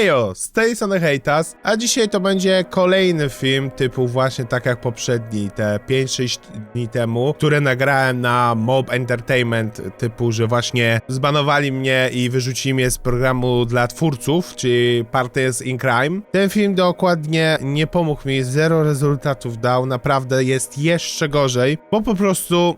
Hejo, z tej strony Hejtas, a dzisiaj to będzie kolejny film typu właśnie tak jak poprzedni, te 5-6 dni temu, które nagrałem na Mob Entertainment, typu, że właśnie zbanowali mnie i wyrzucili mnie z programu dla twórców, czyli Partners in Crime. Ten film dokładnie nie pomógł mi, zero rezultatów dał, naprawdę jest jeszcze gorzej, bo po prostu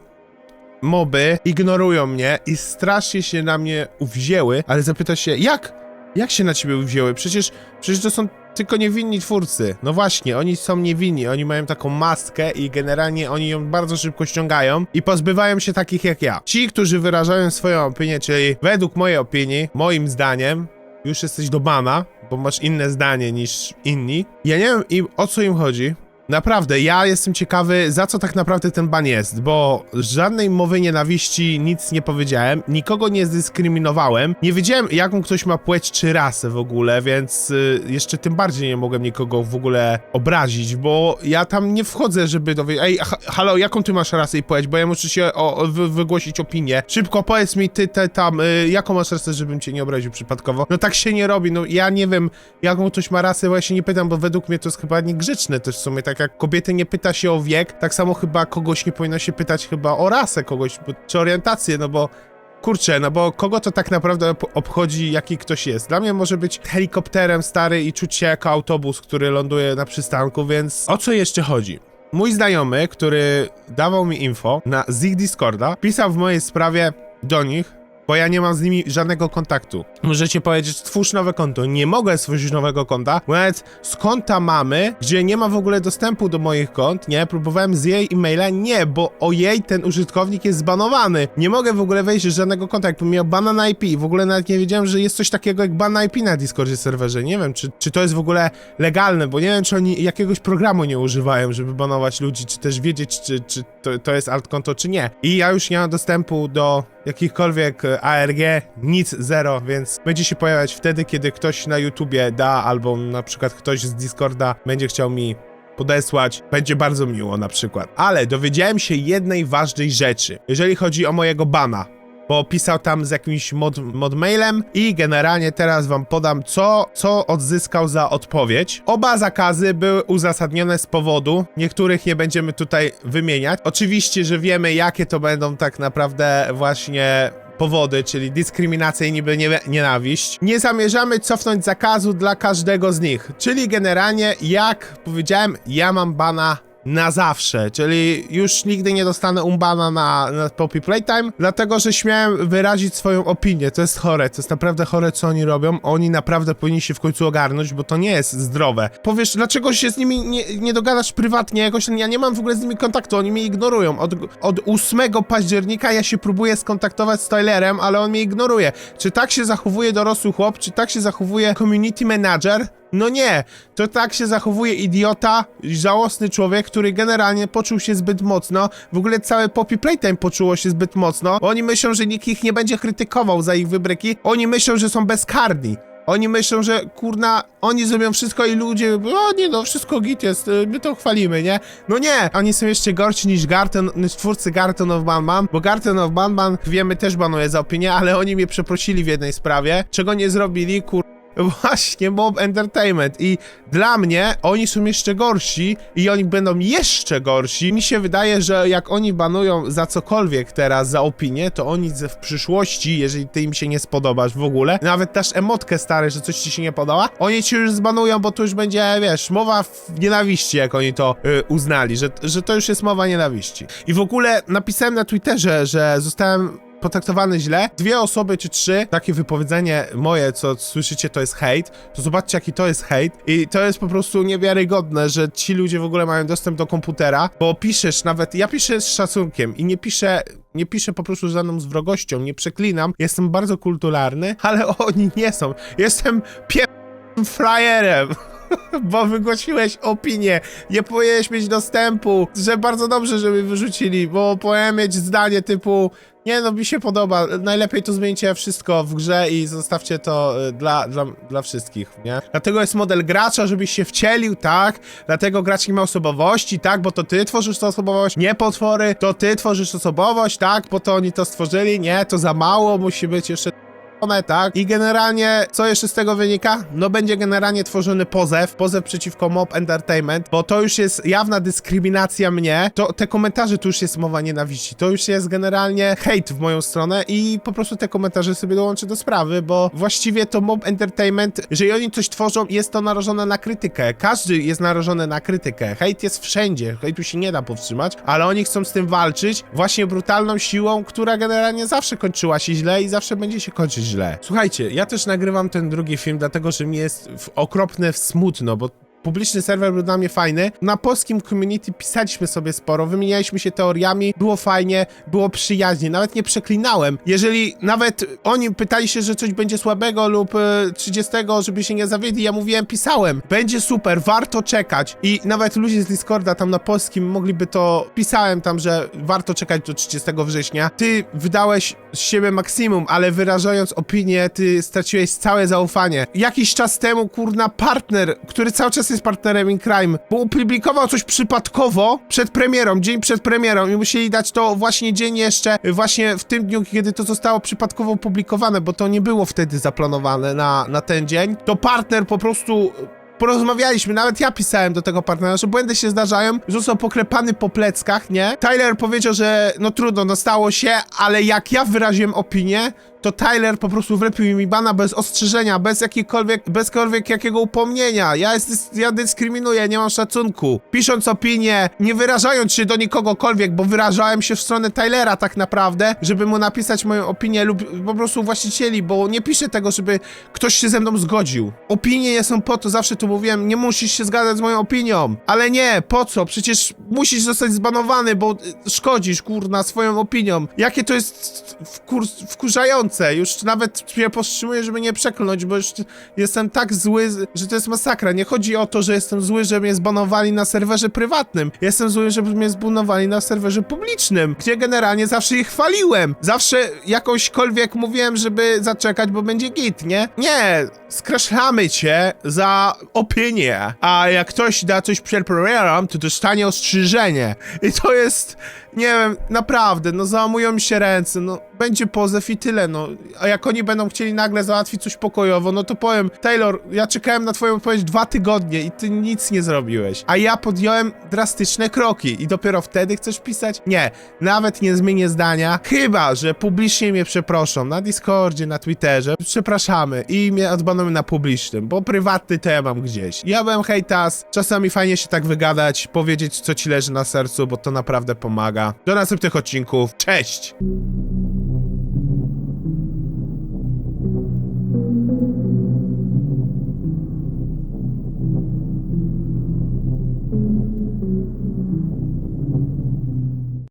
moby ignorują mnie i strasznie się na mnie uwzięły, ale zapytasz się, jak? Jak się na ciebie uwzięły? Przecież, przecież to są tylko niewinni twórcy. No właśnie, oni są niewinni, oni mają taką maskę i generalnie oni ją bardzo szybko ściągają i pozbywają się takich jak ja. Ci, którzy wyrażają swoją opinię, czyli według mojej opinii, moim zdaniem, już jesteś do bana, bo masz inne zdanie niż inni. Ja nie wiem o co im chodzi. Naprawdę, ja jestem ciekawy, za co tak naprawdę ten ban jest, bo żadnej mowy nienawiści nic nie powiedziałem, nikogo nie zdyskryminowałem, nie wiedziałem jaką ktoś ma płeć czy rasę w ogóle, więc y, jeszcze tym bardziej nie mogłem nikogo w ogóle obrazić, bo ja tam nie wchodzę, żeby dowiedzieć, ej, ha, halo, jaką ty masz rasę i płeć, bo ja muszę się o, o, wy, wygłosić opinię. Szybko powiedz mi ty, te tam, y, jaką masz rasę, żebym cię nie obraził przypadkowo. No tak się nie robi, no ja nie wiem, jaką ktoś ma rasę, bo ja się nie pytam, bo według mnie to jest chyba niegrzeczne też w sumie, tak jak kobiety nie pyta się o wiek, tak samo chyba kogoś nie powinno się pytać chyba o rasę kogoś, czy orientację, no bo kurczę, no bo kogo to tak naprawdę ob- obchodzi, jaki ktoś jest? Dla mnie może być helikopterem stary i czuć się jako autobus, który ląduje na przystanku, więc o co jeszcze chodzi? Mój znajomy, który dawał mi info na z ich Discorda, pisał w mojej sprawie do nich, bo ja nie mam z nimi żadnego kontaktu. Możecie powiedzieć, twórz nowe konto. Nie mogę stworzyć nowego konta, bo nawet z konta mamy, gdzie nie ma w ogóle dostępu do moich kont, nie? Próbowałem z jej e-maila, nie, bo o jej ten użytkownik jest zbanowany. Nie mogę w ogóle wejść z żadnego kontaktu, miał bana na IP. W ogóle nawet nie wiedziałem, że jest coś takiego jak ban na IP na Discordzie serwerze. Nie wiem, czy, czy to jest w ogóle legalne, bo nie wiem, czy oni jakiegoś programu nie używają, żeby banować ludzi, czy też wiedzieć, czy, czy to, to jest alt konto, czy nie. I ja już nie mam dostępu do jakichkolwiek e, ARG, nic, zero, więc będzie się pojawiać wtedy, kiedy ktoś na YouTubie da, albo na przykład ktoś z Discorda będzie chciał mi podesłać, będzie bardzo miło na przykład. Ale dowiedziałem się jednej ważnej rzeczy, jeżeli chodzi o mojego bana. Bo pisał tam z jakimś mod, mod mailem i generalnie teraz wam podam, co, co odzyskał za odpowiedź. Oba zakazy były uzasadnione z powodu, niektórych nie będziemy tutaj wymieniać. Oczywiście, że wiemy, jakie to będą tak naprawdę właśnie powody, czyli dyskryminacja i niby nie, nienawiść. Nie zamierzamy cofnąć zakazu dla każdego z nich. Czyli generalnie, jak powiedziałem, ja mam bana na zawsze, czyli już nigdy nie dostanę umbana na, na Poppy Playtime, dlatego że śmiałem wyrazić swoją opinię. To jest chore, to jest naprawdę chore, co oni robią. Oni naprawdę powinni się w końcu ogarnąć, bo to nie jest zdrowe. Powiesz, dlaczego się z nimi nie, nie dogadasz prywatnie jakoś? Ja nie mam w ogóle z nimi kontaktu, oni mnie ignorują. Od, od 8 października ja się próbuję skontaktować z Tylerem, ale on mnie ignoruje. Czy tak się zachowuje dorosły chłop? Czy tak się zachowuje community manager? No nie, to tak się zachowuje idiota, żałosny człowiek, który generalnie poczuł się zbyt mocno. W ogóle całe Poppy Playtime poczuło się zbyt mocno. Oni myślą, że nikt ich nie będzie krytykował za ich wybryki. Oni myślą, że są bezkarni. Oni myślą, że kurna, oni zrobią wszystko i ludzie, o nie no, wszystko git jest, y, my to chwalimy, nie? No nie, oni są jeszcze gorsi niż Garten, niż twórcy Garten of Banban, bo Garten of Banban, wiemy, też banuje za opinię, ale oni mnie przeprosili w jednej sprawie, czego nie zrobili, kur... Właśnie Mob Entertainment i dla mnie oni są jeszcze gorsi i oni będą jeszcze gorsi. Mi się wydaje, że jak oni banują za cokolwiek teraz, za opinię, to oni w przyszłości, jeżeli ty im się nie spodobasz w ogóle, nawet dasz emotkę stary, że coś ci się nie podoba, oni ci już zbanują, bo to już będzie, wiesz, mowa nienawiści, jak oni to y, uznali, że, że to już jest mowa nienawiści. I w ogóle napisałem na Twitterze, że zostałem potraktowany źle. Dwie osoby czy trzy, takie wypowiedzenie moje, co słyszycie, to jest hejt, to zobaczcie, jaki to jest hejt. I to jest po prostu niewiarygodne, że ci ludzie w ogóle mają dostęp do komputera, bo piszesz nawet, ja piszę z szacunkiem i nie piszę. Nie piszę po prostu żadną z wrogością, nie przeklinam, jestem bardzo kulturalny, ale oni nie są. Jestem pie... frajerem. Bo wygłosiłeś opinię, nie powinieneś mieć dostępu, że bardzo dobrze, żeby wyrzucili, bo powinien mieć zdanie typu nie no, mi się podoba, najlepiej to zmieńcie wszystko w grze i zostawcie to y, dla, dla, dla wszystkich, nie? Dlatego jest model gracza, żebyś się wcielił, tak? Dlatego gracz nie ma osobowości, tak? Bo to ty tworzysz tę osobowość, nie potwory, to ty tworzysz osobowość, tak? Bo to oni to stworzyli, nie? To za mało, musi być jeszcze tak? I generalnie, co jeszcze z tego wynika? No będzie generalnie tworzony pozew, pozew przeciwko Mob Entertainment, bo to już jest jawna dyskryminacja mnie, to te komentarze to już jest mowa nienawiści, to już jest generalnie hejt w moją stronę i po prostu te komentarze sobie dołączę do sprawy, bo właściwie to Mob Entertainment, jeżeli oni coś tworzą, jest to narażone na krytykę, każdy jest narażony na krytykę, hejt jest wszędzie, hejtu się nie da powstrzymać, ale oni chcą z tym walczyć właśnie brutalną siłą, która generalnie zawsze kończyła się źle i zawsze będzie się kończyć źle. Słuchajcie, ja też nagrywam ten drugi film, dlatego że mi jest okropne smutno, bo Publiczny serwer był dla mnie fajny. Na polskim community pisaliśmy sobie sporo, wymienialiśmy się teoriami, było fajnie, było przyjaźnie, nawet nie przeklinałem. Jeżeli nawet oni pytali się, że coś będzie słabego lub e, 30, żeby się nie zawiedli, ja mówiłem, pisałem, będzie super, warto czekać. I nawet ludzie z Discorda tam na polskim mogliby to, pisałem tam, że warto czekać do 30 września. Ty wydałeś z siebie maksimum, ale wyrażając opinię, ty straciłeś całe zaufanie. Jakiś czas temu, kurna, partner, który cały czas jest partnerem in crime, bo opublikował coś przypadkowo przed premierą, dzień przed premierą i musieli dać to właśnie dzień jeszcze, właśnie w tym dniu, kiedy to zostało przypadkowo opublikowane, bo to nie było wtedy zaplanowane na, na ten dzień. To partner po prostu porozmawialiśmy, nawet ja pisałem do tego partnera, że błędy się zdarzają, został poklepany po pleckach, nie? Tyler powiedział, że no trudno, no stało się, ale jak ja wyraziłem opinię, to Tyler po prostu wlepił mi bana bez ostrzeżenia, bez jakiejkolwiek, bezkolwiek jakiego upomnienia. Ja, jest, ja dyskryminuję, nie mam szacunku. Pisząc opinię, nie wyrażając się do nikogokolwiek, bo wyrażałem się w stronę Tylera tak naprawdę, żeby mu napisać moją opinię lub po prostu właścicieli, bo nie piszę tego, żeby ktoś się ze mną zgodził. Opinie są po to, zawsze tu mówiłem, nie musisz się zgadzać z moją opinią. Ale nie, po co? Przecież musisz zostać zbanowany, bo szkodzisz, kurna, swoją opinią. Jakie to jest wkur wkurzające. Już nawet mnie powstrzymuję, żeby nie przeklnąć, bo już jestem tak zły, że to jest masakra. Nie chodzi o to, że jestem zły, że mnie zbanowali na serwerze prywatnym. Jestem zły, żeby mnie zbanowali na serwerze publicznym, gdzie generalnie zawsze ich chwaliłem. Zawsze jakąśkolwiek mówiłem, żeby zaczekać, bo będzie git, nie? Nie, skreślamy cię za opinię, a jak ktoś da coś przed to dostanie ostrzeżenie. I to jest, nie wiem, naprawdę, no załamują mi się ręce, no będzie pozew i tyle, no. A jak oni będą chcieli nagle załatwić coś pokojowo, no to powiem, Taylor, ja czekałem na twoją odpowiedź dwa tygodnie i ty nic nie zrobiłeś. A ja podjąłem drastyczne kroki i dopiero wtedy chcesz pisać? Nie, nawet nie zmienię zdania, chyba, że publicznie mnie przeproszą na Discordzie, na Twitterze, przepraszamy i mnie odbanują na publicznym, bo prywatny to ja mam gdzieś. Ja byłem hejtas, czasami fajnie się tak wygadać, powiedzieć co ci leży na sercu, bo to naprawdę pomaga. Do następnych odcinków, cześć!